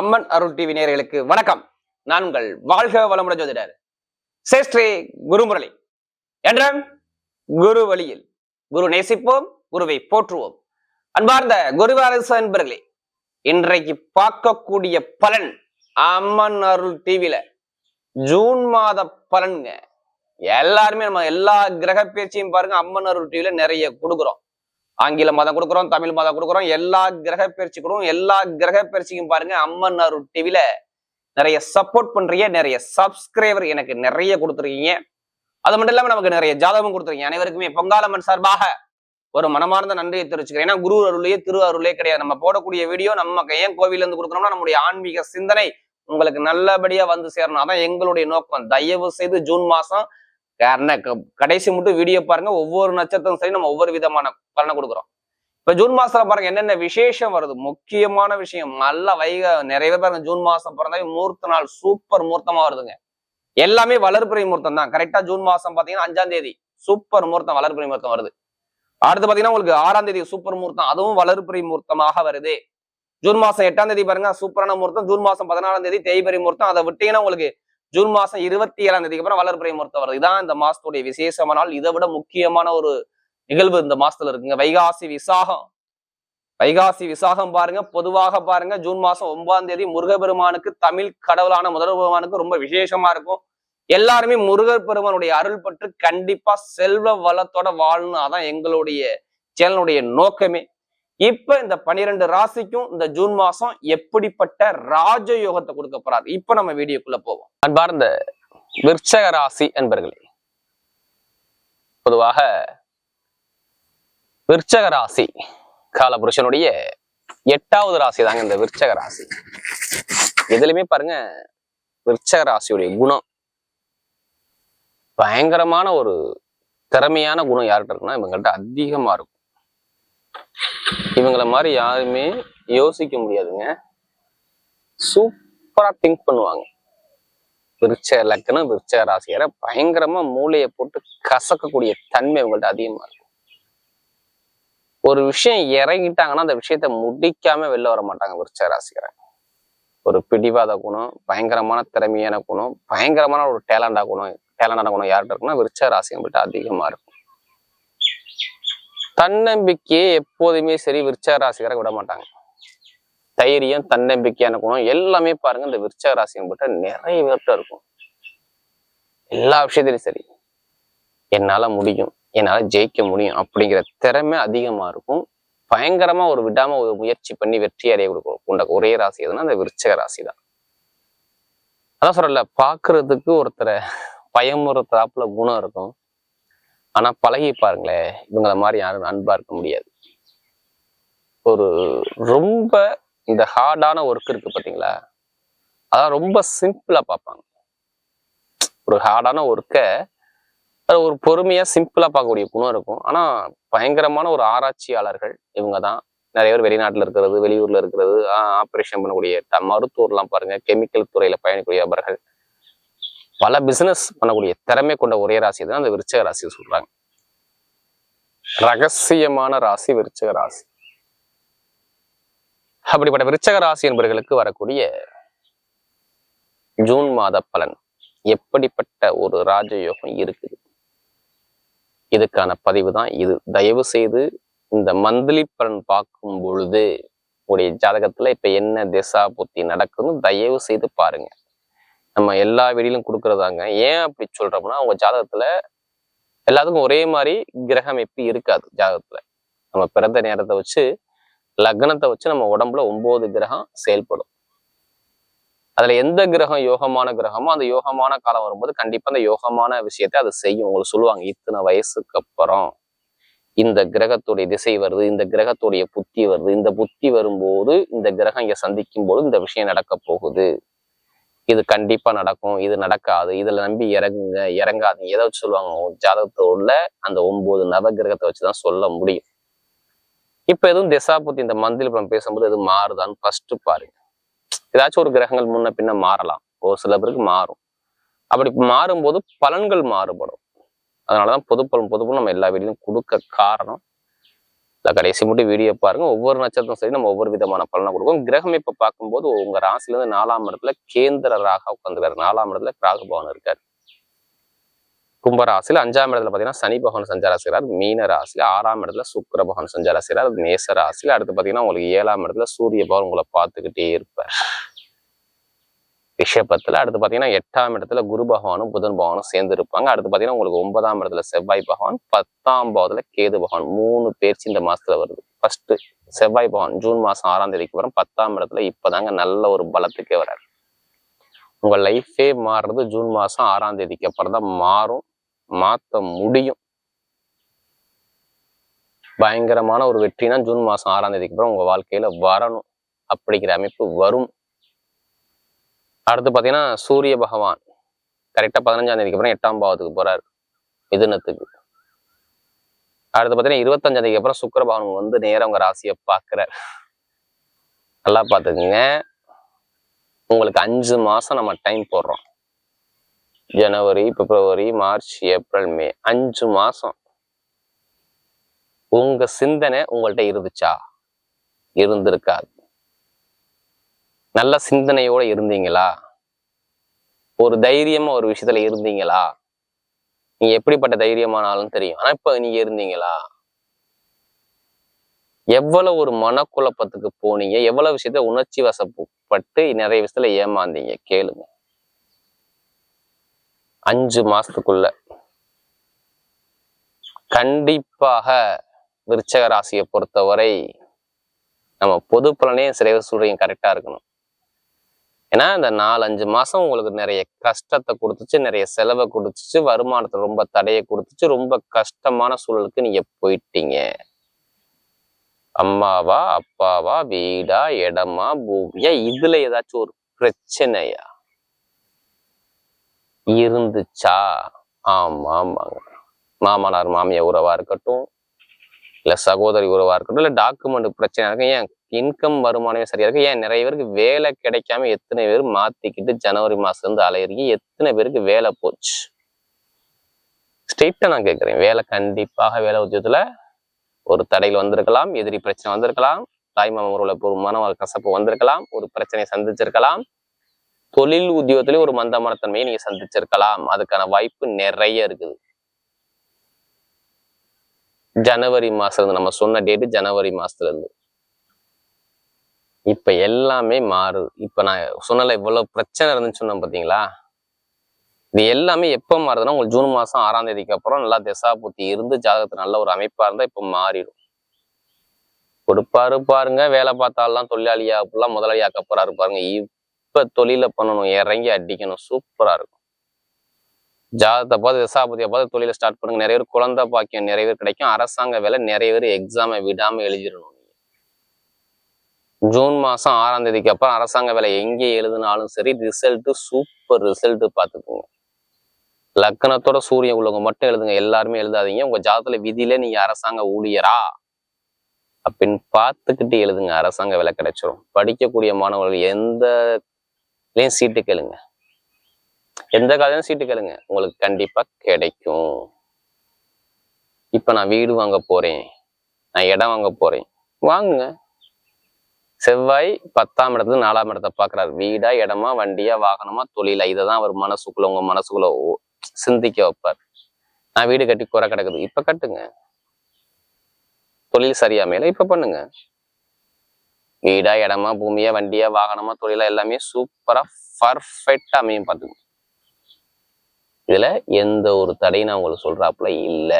அம்மன் அருள் TV நேயர்களுக்கு வணக்கம். நான் உங்கள் வாழ்க வளமுடன் ஜோதிடர் சேஷ்டே குருமுரளி. என்ற குரு வழியில் குரு நேசிப்போம் குருவை போற்றுவோம். அன்பார்ந்த குருவாரசு அன்பர்களே இன்றைக்கு பார்க்கக்கூடிய பலன் அம்மன் அருள் டிவியில ஜூன் மாத பலனுங்க. எல்லாருமே நம்ம எல்லா கிரக பேச்சையும் பாருங்க அம்மன் அருள் டிவியில நிறைய கொடுக்குறோம். ஆங்கில மதம் கொடுக்குறோம் தமிழ் மதம் கொடுக்குறோம் எல்லா கிரக பயிற்சி எல்லா கிரக பயிற்சிக்கும் பாருங்க அம்மன் அருள் டிவில நிறைய சப்போர்ட் பண்றீங்க நிறைய சப்ஸ்கிரைபர் எனக்கு நிறைய கொடுத்துருக்கீங்க. அது மட்டும் இல்லாம நமக்கு நிறைய ஜாதகம் கொடுத்துருக்கீங்க. அனைவருக்குமே பொங்காலம்மன் சார்பாக ஒரு மனமார்ந்த நன்றியை தெரிவிச்சுக்கிறேன். ஏன்னா குரு அருளே திரு அருளே கிடையாது. நம்ம போடக்கூடிய வீடியோ நம்ம ஏன் கோவில இருந்து கொடுக்குறோம்னா நம்முடைய ஆன்மீக சிந்தனை உங்களுக்கு நல்லபடியா வந்து சேரணும். அதான் எங்களுடைய நோக்கம். தயவு செய்து ஜூன் மாசம் காரணம் கடைசி மட்டும் வீடியோ பாருங்க. ஒவ்வொரு நட்சத்திரம் சரி நம்ம ஒவ்வொரு விதமான பலனை கொடுக்குறோம். இப்ப ஜூன் மாசத்துல பாருங்க என்னென்ன விசேஷம் வருது? முக்கியமான விஷயம் நல்ல வைக நிறைய பேர் பாருங்க ஜூன் மாசம் பிறந்தாவே மூர்த்த நாள் சூப்பர் மூர்த்தமா வருதுங்க. எல்லாமே வளர்பிறை முகூர்த்தம் தான். கரெக்டா ஜூன் மாசம் பாத்தீங்கன்னா அஞ்சாம் தேதி சூப்பர் முகூர்த்தம் வளர்பிறை முகூர்த்தம் வருது. அடுத்து பாத்தீங்கன்னா உங்களுக்கு ஆறாம் தேதி சூப்பர் முகூர்த்தம் அதுவும் வளர்பிறை முகூர்த்தமாக வருது. ஜூன் மாசம் எட்டாம் தேதி பாருங்க சூப்பரான முகூர்த்தம் ஜூன் மாசம் பதினாலாம் தேதி தேய்பிறை முகூர்த்தம் அதை விட்டீங்கன்னா உங்களுக்கு ஜூன் மாசம் இருபத்தி ஏழாம் தேதிக்கு அப்புறம் வளர்பிறை முகூர்த்தம் வருது. இதான் இந்த மாசத்துடைய விசேஷமான நாள் இதை விட முக்கியமான ஒரு நிகழ்வு இந்த மாசத்துல இருக்குங்க. வைகாசி விசாகம். வைகாசி விசாகம் பாருங்க. பொதுவாக பாருங்க ஜூன் மாசம் ஒன்பதாம் தேதி முருகப்பெருமானுக்கு தமிழ் கடவுளான முதல் பெருமானுக்கு ரொம்ப விசேஷமா இருக்கும். எல்லாருமே முருகர் பெருமானுடைய அருள் பற்று கண்டிப்பா செல்வ வளத்தோட வாழணும் அதான் எங்களுடைய சேனலுடைய நோக்கமே. இப்ப இந்த பனிரெண்டு ராசிக்கும் இந்த ஜூன் மாசம் எப்படிப்பட்ட ராஜயோகத்தை கொடுக்க போறாரு? இப்ப நம்ம வீடியோக்குள்ள போவோம். அன்பார்ந்த விற்சக ராசி என்பர்களே பொதுவாக விற்சக ராசி காலபுருஷனுடைய எட்டாவது ராசி தாங்க இந்த விற்சக ராசி. எதுலையுமே பாருங்க விற்சக ராசியுடைய குணம் பயங்கரமான ஒரு திறமையான குணம் யார்கிட்ட இருக்குன்னா இவங்கள்ட்ட அதிகமா இருக்கும். இவங்கள மாதிரி யாருமே யோசிக்க முடியாதுங்க. சூப்பரா திங்க் பண்ணுவாங்க. விருச்ச லக்கணம் விருச்ச ராசியரை பயங்கரமா மூளையை போட்டு கசக்கக்கூடிய தன்மை இவங்கள்ட்ட அதிகமா இருக்கும் ஒரு விஷயம் இறங்கிட்டாங்கன்னா அந்த விஷயத்த முடிக்காம வெளில வர மாட்டாங்க விருச்ச ராசிக்காரங்க. ஒரு பிடிவாத குணம் பயங்கரமான திறமையான குணம் பயங்கரமான ஒரு டேலண்டா குணம் டேலண்டான குணம் யார்கிட்ட இருக்குன்னா விருச்ச ராசி நம்மள்ட்ட அதிகமா இருக்கும். தன்னம்பிக்கையே எப்போதுமே சரி விருச்ச ராசிக்கார விட மாட்டாங்க. தைரியம் தன்னம்பிக்கையான குணம் எல்லாமே பாருங்க இந்த விருச்ச ராசி நிறைய பேர்கிட்ட இருக்கும். எல்லா விஷயத்திலையும் சரி. என்னால முடியும் என்னால ஜெயிக்க முடியும் அப்படிங்கிற திறமை அதிகமா இருக்கும். பயங்கரமா ஒரு விடாம ஒரு முயற்சி பண்ணி வெற்றி அடைய கொடுக்கும் கொண்ட ஒரே ராசி எதுனா அந்த விருச்சக ராசி தான். அதான் சொல்றல பாக்குறதுக்கு ஒருத்தரை பயமுறுத்தாப்புல குணம் இருக்கும். ஆனா பழகி பாருங்களேன் இவங்கள மாதிரி யாரும் அன்பா இருக்க முடியாது. ஒரு ரொம்ப இந்த ஹார்டான ஒர்க் இருக்கு பாத்தீங்களா? அதான் ரொம்ப சிம்பிளா பார்ப்பாங்க. ஒரு ஹார்டான ஒர்க்கை ஒரு பொறுமையா சிம்பிளா பார்க்கக்கூடிய குணம் இருக்கும். ஆனா பயங்கரமான ஒரு ஆராய்ச்சியாளர்கள் இவங்க தான். நிறைய பேர் வெளிநாட்டுல இருக்கிறது வெளியூர்ல இருக்கிறது ஆப்ரேஷன் பண்ணக்கூடிய மருத்துவர்லாம் பாருங்க கெமிக்கல் துறையில பயணிக்கக்கூடிய நபர்கள். பல பிசினஸ் பண்ணக்கூடிய திறமை கொண்ட ஒரே ராசி தான் அந்த விருச்சக ராசி சொல்றாங்க. ரகசியமான ராசி விருச்சக ராசி. அப்படிப்பட்ட விருச்சக ராசி என்பவர்களுக்கு வரக்கூடிய ஜூன் மாத பலன் எப்படிப்பட்ட ஒரு ராஜயோகம் இருக்குது? இதுக்கான பதிவு தான் இது. தயவு செய்து இந்த மந்த்லி பலன் பார்க்கும் பொழுது உடைய ஜாதகத்துல இப்ப என்ன திசா புத்தி நடக்குதுன்னு தயவு செய்து பாருங்க. நம்ம எல்லா வெளியிலும் கொடுக்கறதாங்க. ஏன் அப்படி சொல்றோம்னா அவங்க ஜாதகத்துல எல்லாத்துக்கும் ஒரே மாதிரி கிரக அமைப்பு இருக்காது ஜாதகத்துல. நம்ம பிறந்த நேரத்தை வச்சு லக்னத்தை வச்சு நம்ம உடம்புல ஒன்பது கிரகம் செயல்படும். அதுல எந்த கிரகம் யோகமான கிரகமோ அந்த யோகமான காலம் வரும்போது கண்டிப்பா அந்த யோகமான விஷயத்தை அது செய்யும். உங்களுக்கு சொல்லுவாங்க இத்தனை வயசுக்கு அப்புறம் இந்த கிரகத்துடைய திசை வருது இந்த கிரகத்துடைய புத்தி வருது. இந்த புத்தி வரும்போது இந்த கிரகம் இங்க சந்திக்கும் போது இந்த விஷயம் நடக்க போகுது. இது கண்டிப்பா நடக்கும் இது நடக்காது இதுல நம்பி இறங்குங்க இறங்காதுங்க. எதை வச்சு சொல்லுவாங்க? உங்க உள்ள அந்த ஒன்பது நவ கிரகத்தை வச்சுதான் சொல்ல முடியும். இப்ப எதுவும் திசா பத்தி இந்த மந்தில் படம் பேசும்போது எதுவும் மாறுதான்னு ஃபர்ஸ்ட் பாருங்க. ஏதாச்சும் ஒரு கிரகங்கள் முன்ன பின்ன மாறலாம். ஒரு சில பேருக்கு மாறும். அப்படி மாறும்போது பலன்கள் மாறுபடும். அதனாலதான் பொது பலன் நம்ம எல்லா வீட்லையும் கொடுக்க காரணம் இல்லை கடைசி மட்டும் வீடியோ பாருங்க. ஒவ்வொரு நட்சத்திரம் சரி நம்ம ஒவ்வொரு விதமான பலனை கொடுக்கும். கிரகம் இப்ப பார்க்கும்போது உங்க ராசில இருந்து நாலாம் இடத்துல கேந்திர ராகா உட்காந்துருக்காரு நாலாம் இடத்துல ராகு பவன் இருக்காரு. கும்பராசியில அஞ்சாம் இடத்துல பாத்தீங்கன்னா சனி பகவான் சஞ்சார செய்கிறார் மீன ராசியில ஆறாம் இடத்துல சுக்கர பகவான் சஞ்சார செய்கிறார் மேச ராசியில அடுத்து பாத்தீங்கன்னா உங்களுக்கு ஏழாம் இடத்துல சூரிய பகவான் உங்களை பார்த்துக்கிட்டே இருப்பார். ரிஷபத்தில் அடுத்து பார்த்தீங்கன்னா எட்டாம் இடத்துல குரு பகவானும் புதன் பகவானும் சேர்ந்து இருப்பாங்க. அடுத்து பார்த்தீங்கன்னா உங்களுக்கு ஒன்பதாம் இடத்துல செவ்வாய் பகவான் பத்தாம் பாவத்தில் கேது பகவான். மூணு பேர்ச்சி இந்த மாசத்துல வருது. ஃபர்ஸ்ட் செவ்வாய் பகவான் ஜூன் மாசம் ஆறாம் தேதிக்கு வரும். பத்தாம் இடத்துல இப்போதாங்க நல்ல ஒரு பலத்துக்கே வராரு. உங்க லைஃபே மாறுறது ஜூன் மாசம் ஆறாம் தேதிக்கு அப்புறம் தான் மாறும். மாற்ற முடியும். பயங்கரமான ஒரு வெற்றினா ஜூன் மாசம் ஆறாம் தேதிக்கு அப்புறம் உங்க வாழ்க்கையில வரணும். அப்படிங்கிற அமைப்பு வரும். அடுத்து பாத்தீங்கன்னா சூரிய பகவான். கரெக்டா பதினஞ்சாம் தேதிக்கு அப்புறம் எட்டாம் பாவத்துக்கு போறாரு. மிதுனத்துக்கு. அடுத்து பாத்தீங்கன்னா இருபத்தஞ்சாம் தேதிக்கு அப்புறம் சுக்கர பகவான் வந்து நேரம் உங்கள் ராசியை பார்க்குறார் நல்லா பார்த்துக்குங்க உங்களுக்கு அஞ்சு மாசம் நம்ம டைம் போடுறோம். ஜனவரி பிப்ரவரி மார்ச் ஏப்ரல் மே அஞ்சு மாசம். உங்க சிந்தனை உங்கள்கிட்ட இருந்துச்சா? இருந்திருக்காது. நல்ல சிந்தனையோட இருந்தீங்களா? ஒரு தைரியமா ஒரு விஷயத்துல இருந்தீங்களா? நீங்க எப்படிப்பட்ட தைரியமானாலும் தெரியும். ஆனா இப்ப நீங்க இருந்தீங்களா? எவ்வளவு ஒரு மனக்குழப்பத்துக்கு போனீங்க? எவ்வளவு விஷயத்த உணர்ச்சி வசப்பட்டு நிறைய விஷயத்துல ஏமாந்தீங்க? கேளுங்க. அஞ்சு மாசத்துக்குள்ள. கண்டிப்பாக விருச்சக ராசியை பொறுத்தவரை நம்ம பொது பலனே சிறைய சொல்றீங்க கரெக்டா இருக்கணும். ஏன்னா இந்த நாலு அஞ்சு மாசம் உங்களுக்கு நிறைய கஷ்டத்தை கொடுத்துச்சு நிறைய செலவை கொடுத்துச்சு வருமானத்தை ரொம்ப தடையை கொடுத்துச்சு ரொம்ப கஷ்டமான சூழலுக்கு நீங்க போயிட்டீங்க. அம்மாவா அப்பாவா வீடா இடமா பூமியா இதுல ஏதாச்சும் ஒரு பிரச்சனையா? இருந்துச்சா? ஆமா ஆமாங்க. மாமனார் மாமியார் உறவா இருக்கட்டும் இல்ல சகோதரி உறவா இருக்கட்டும் இல்லை டாக்குமெண்ட் பிரச்சனை இருக்கும் ஏன் இன்கம் வருமானமே சரியா இருக்கு. ஏன்? நிறைய பேருக்கு வேலை கிடைக்காம எத்தனை பேர் மாத்திக்கிட்டு ஜனவரி மாசம் இருந்து அலையிறீங்க எத்தனை பேருக்கு வேலை போச்சு? ஸ்ட்ரெயிட்டா நான் கேட்கிறேன் வேலை கண்டிப்பாக வேலை உத்தியத்துல ஒரு தடையில் வந்திருக்கலாம். எதிரி பிரச்சனை வந்திருக்கலாம். தாய்மாமன் உறவுல ஒரு மன கசப்பு வந்திருக்கலாம். ஒரு பிரச்சனையை சந்திச்சிருக்கலாம். தொழில் உத்தியோகத்திலேயே ஒரு மந்தமான நீங்க சந்திச்சிருக்கலாம். அதுக்கான வாய்ப்பு நிறைய இருக்குது. ஜனவரி மாசத்துல இருந்து நம்ம சொன்ன டேட்டு ஜனவரி மாசத்துல இருந்து. இப்ப எல்லாமே மாறும் இப்ப நான் சொன்னல இவ்வளவு பிரச்சனை இருந்துச்சு சொன்னேன் பாத்தீங்களா? இது எல்லாமே எப்ப மாறுதுன்னா உங்களுக்கு ஜூன் மாசம் ஆறாம் தேதிக்கு அப்புறம் நல்லா திசா புத்தி இருந்து ஜாதகத்துல நல்ல ஒரு அமைப்பா இருந்தா இப்ப மாறிடும். கொடுப்பாரு பாருங்க வேலை பார்த்தாலாம் தொழிலாளியா அப்படிலாம் முதலாளியாக்க போறாரு பாருங்க. இப்ப தொழில பண்ணணும் இறங்கி அடிக்கணும். சூப்பரா இருக்கும். ஜாதகத்தை பார்த்து திசாபதியை பார்த்து தொழிலை ஸ்டார்ட் பண்ணுங்க. நிறைய பேர் குழந்தை பாக்கியம் நிறைய பேர் கிடைக்கும். அரசாங்க வேலை நிறைய பேர் எக்ஸாமை விடாம எழுதிடணும். ஜூன் மாசம் ஆறாம் தேதிக்கு அப்புறம் அரசாங்க வேலை எங்கே எழுதினாலும் சரி ரிசல்ட்டு சூப்பர் ரிசல்ட் பார்த்துக்கோங்க. லக்கணத்தோட சூரியன் உள்ளவங்க மட்டும் எழுதுங்க எல்லாருமே எழுதாதீங்க. உங்க ஜாதத்துல விதியில நீங்கள் அரசாங்க ஊழியரா? அப்படின்னு பார்த்துக்கிட்டு எழுதுங்க அரசாங்க வேலை கிடைச்சிரும். படிக்கக்கூடிய மாணவர்கள் எந்த சீட்டு கேளுங்க. எந்த காலையும் சீட்டு கேளுங்க. உங்களுக்கு கண்டிப்பா கிடைக்கும். இப்ப நான் வீடு வாங்க போறேன். நான் இடம் வாங்க போறேன். வாங்குங்க. செவ்வாய் பத்தாம் இடத்துல நாலாம் இடத்தை பாக்குறாரு வீடா இடமா வண்டியா வாகனமா தொழிலா இதை தான் அவர் மனசுக்குள்ள உங்க மனசுக்குள்ள சிந்திக்க வைப்பார். நான் வீடு கட்டி குறை கிடக்குது. இப்ப கட்டுங்க. தொழில் சரியா மேல இப்ப பண்ணுங்க. வீடா இடமா பூமியா வண்டியா வாகனமா தொழிலா எல்லாமே சூப்பரா பர்ஃபெக்டா அமையும் பார்த்துங்க. இதுல எந்த ஒரு தடையும் நான் உங்களுக்கு சொல்றாப்புல இல்ல.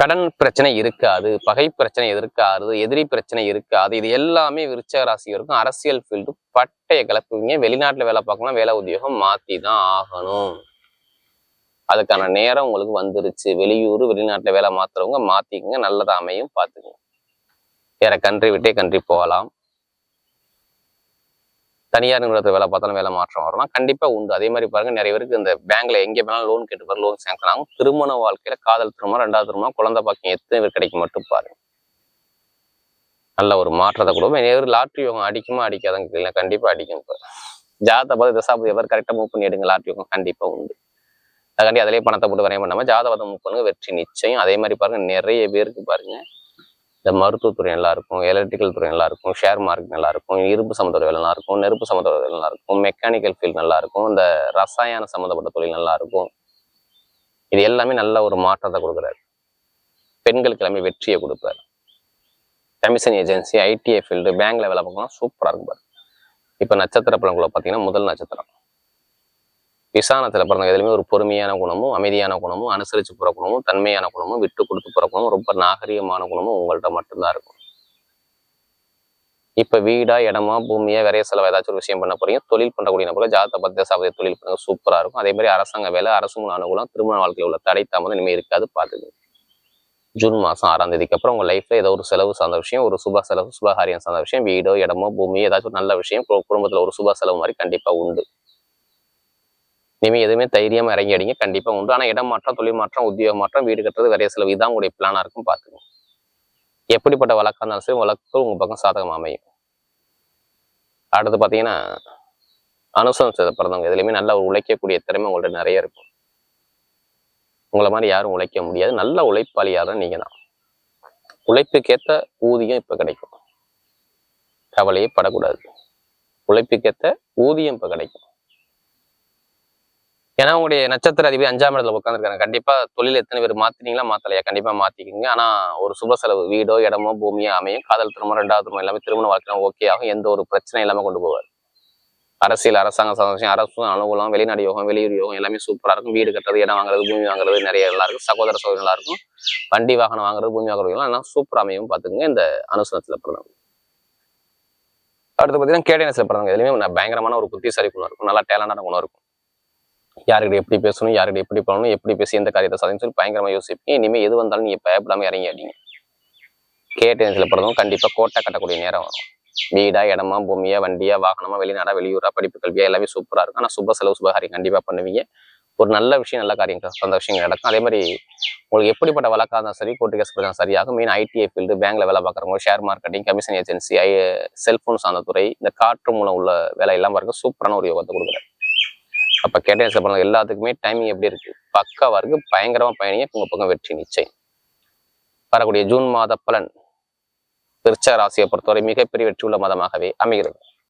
கடன் பிரச்சனை இருக்காது பகை பிரச்சனை இருக்காது எதிரி பிரச்சனை இருக்காது. இது எல்லாமே விருச்சக ராசி இருக்கும் அரசியல் ஃபீல்டு பட்டைய கிளப்புவீங்க வெளிநாட்டில் வேலை பார்க்கலாம் வேலை உத்தியோகம் மாற்றி தான் ஆகணும். அதுக்கான நேரம் உங்களுக்கு வந்துருச்சு. வெளியூர் வெளிநாட்டில் வேலை மாத்துறவங்க மாத்திக்கங்க. நல்லதாமையும் அமையும் பார்த்துக்கங்க. வேற கன்றி விட்டே கன்றி போகலாம். தனியார் நிறுவனத்தில் வேலை பார்த்தாலும் வேலை மாற்றம் வரும்னா கண்டிப்பா உண்டு. அதே மாதிரி பாருங்க நிறைய பேருக்கு இந்த பேங்க்ல எங்கே வேணாலும் லோன் கேட்டு பாரு லோன் சேங்ஷன் ஆகும். திருமண வாழ்க்கையில காதல் திருமணம் ரெண்டாவது திருமணம் குழந்தை பாக்கியம் எத்தனை பேர் கிடைக்கும் மட்டும் பாருங்க. நல்ல ஒரு மாற்றத்தை கொடுக்கும். நிறைய லாட்ரி யோகம் அடிக்குமா அடிக்காதங்க இல்லை கண்டிப்பா அடிக்கும் இப்போ ஜாதத்தை பார்த்து தசாபதி எவர் கரெக்டாக மூவ் பண்ணி எடுங்க லாட்ரி யோகம் கண்டிப்பா உண்டு. அதுக்காண்டி அதிலே பணத்தை போட்டு வரைய பண்ணாமல் ஜாதகத்தை மூவ் பண்ணுங்க வெற்றி நிச்சயம். அதே மாதிரி பாருங்க நிறைய பேருக்கு பாருங்க இந்த மருத்துவத்துறை நல்லா இருக்கும் எலக்ட்ரிக்கல் துறை நல்லா இருக்கும் ஷேர் மார்க்கெட் நல்லா இருக்கும் இரும்பு சம்மந்தோட வேலை நல்லா இருக்கும் நெருப்பு சம்மந்தோட வேலை நல்லா இருக்கும் மெக்கானிக்கல் ஃபீல்ட் நல்லா இருக்கும் இந்த ரசாயன சம்மந்தப்பட்ட தொழில் நல்லா இருக்கும். இது எல்லாமே நல்ல ஒரு மாற்றத்தை கொடுக்குறாரு. பெண்களுக்கு எல்லாமே வெற்றியை கொடுப்பாரு. கமிஷன் ஏஜென்சி ஐடிஐ ஃபீல்டு பேங்க்ல வேலை பார்க்கணும் சூப்பராக இருக்கும் பாரு. இப்போ நட்சத்திர பலன்களை பார்த்தீங்கன்னா முதல் நட்சத்திரம். விசானத்தில் பிறந்தவங்க எதுலையுமே ஒரு பொறுமையான குணமும் அமைதியான குணமும் அனுசரித்து போகிற குணமும் தன்மையான குணமும் விட்டு கொடுத்து போகிற குணமும் ரொம்ப நாகரிகமான குணமும் உங்கள்கிட்ட மட்டும்தான் இருக்கும். இப்போ வீடா இடமா பூமியா விரைய செலவு ஏதாச்சும் ஒரு விஷயம் பண்ண போறீங்க தொழில் பண்ணக்கூடிய நபர்கள் ஜாதக பத்திய சாபத்தை தொழில் பண்ணுங்க சூப்பராக இருக்கும். அதே மாதிரி அரசாங்க வேலை அரசு மூல அனுகூலம் திருமண வாழ்க்கையில் உள்ள தடை தாமதம் இனிமேல் இருக்காது பார்த்துக்கோங்க. ஜூன் மாதம் ஆறாம் தேதிக்கு அப்புறம் உங்க லைஃப்ல ஏதோ ஒரு செலவு சார்ந்த விஷயம் ஒரு சுப செலவு சுபகாரியம் சார்ந்த விஷயம் வீடோ இடமோ பூமி ஏதாச்சும் ஒரு நல்ல விஷயம் கு- ஒரு சுப செலவு மாதிரி கண்டிப்பாக உண்டு. இனிமேல் எதுவுமே தைரியமா இறங்கி அடிங்க கண்டிப்பா உண்டு. ஆனால் இடம் மாற்றம் தொழில் மாற்றம் உத்தியோக மாற்றம் வீடு கட்டுறது நிறைய செலவு இதான் உங்களுடைய பிளானாக இருக்கும் பார்த்துக்கோங்க. எப்படிப்பட்ட வழக்கா இருந்தாலும் சரி வழக்கு உங்க பக்கம் சாதகம் அமையும். அடுத்து பாத்தீங்கன்னா அனுசரம் செய்த பிறந்தவங்க. நல்லா உழைக்கக்கூடிய திறமை உங்கள்ட்ட நிறைய இருக்கும். உங்களை மாதிரி யாரும் உழைக்க முடியாது. நல்ல உழைப்பாளியாக தான் நீங்க தான். உழைப்புக்கேற்ற ஊதியம் இப்ப கிடைக்கும். கவலையே படக்கூடாது. உழைப்புக்கேற்ற ஊதியம் இப்ப கிடைக்கும். ஏன்னா உங்களுடைய நட்சத்திர அதிபதி அஞ்சாம் இடத்துல உட்காந்துருக்காங்க கண்டிப்பா தொழில் எத்தனை பேர் மாத்தினீங்களா மாத்தலையா? கண்டிப்பா மாத்திக்கிங்க. ஆனா ஒரு சுப செலவு. வீடோ இடமோ பூமியோ அமையும். காதல் திருமணம் ரெண்டாவது திருமணம் எல்லாமே திருமண வாழ்க்கை ஓகே ஆகும். எந்த ஒரு பிரச்சனை இல்லாம கொண்டு போவார். அரசியல் அரசாங்க சந்தோஷம் அரசு அனுகூலம் வெளிநாடு யோகம் வெளியூர் யோகம் எல்லாமே சூப்பரா இருக்கும். வீடு கட்டுறது இடம் வாங்குறது பூமி வாங்குறது நிறைய நல்லா இருக்கும். சகோதர சகோதரி நல்லா இருக்கும். வண்டி வாகனம் வாங்குறது பூமி வாங்குறது எல்லாம் சூப்பர் அமையும். பார்த்துக்குங்க. இந்த அனுசனத்துல பிறந்தவங்க. அடுத்து பார்த்தீங்கன்னா கேடனஸ்ல பிறந்தவங்க. எதுலையுமே பயங்கரமான ஒரு புத்திசாலி குணம் இருக்கும். நல்லா டேலண்டான குணம் இருக்கும். யாருக்கிட்ட எப்படி பேசணும் யாருக்கிட்ட எப்படி பண்ணணும் எப்படி பேசி எந்த காரியத்தை சாதின்னு சொல்லி பயங்கரமாக யோசிப்பீங்க. இனிமேல் எது வந்தாலும் நீங்கள் பயப்படாமல் இறங்கி அடிங்க கேட்டன்ஸ்ல பிறந்தவங்க கண்டிப்பாக கோட்டை கட்டக்கூடிய நேரம் வரும். வீடா இடமா பூமியா வண்டியா வாகனமா வெளிநாடா வெளியூரா படிப்பு கல்வியா எல்லாமே சூப்பராக இருக்கும். ஆனால் சுப செலவு சுபகாரியம் கண்டிப்பாக பண்ணுவீங்க. ஒரு நல்ல விஷயம் நல்ல காரியம் அந்த விஷயங்கள் நடக்கும். அதே மாதிரி உங்களுக்கு எப்படிப்பட்ட வழக்காக இருந்தாலும் சரி கோர்ட்டு கேஸ் பிரச்சனை சரியாகும். மெயின் ஐடிஐ ஃபீல்டு பேங்க்ல வேலை பார்க்குறவங்க ஷேர் மார்க்கெட்டிங் கமிஷன் ஏஜென்சி ஐ செல்ஃபோன் சார்ந்த துறை இந்த காற்று மூலம் உள்ள வேலை எல்லாம் பாருங்க சூப்பரான ஒரு யோகத்தை கொடுக்குறேன் அப்ப கேட்டேன் சார் எல்லாத்துக்குமே டைமிங் எப்படி இருக்கு? பக்காவாக இருக்கு பயங்கரமா பயணிங்க உங்கள் பக்கம் வெற்றி நிச்சயம். வரக்கூடிய ஜூன் மாத பலன் விருச்ச ராசியை பொறுத்தவரை மிகப்பெரிய வெற்றி உள்ள மதமாகவே அமைகிறது.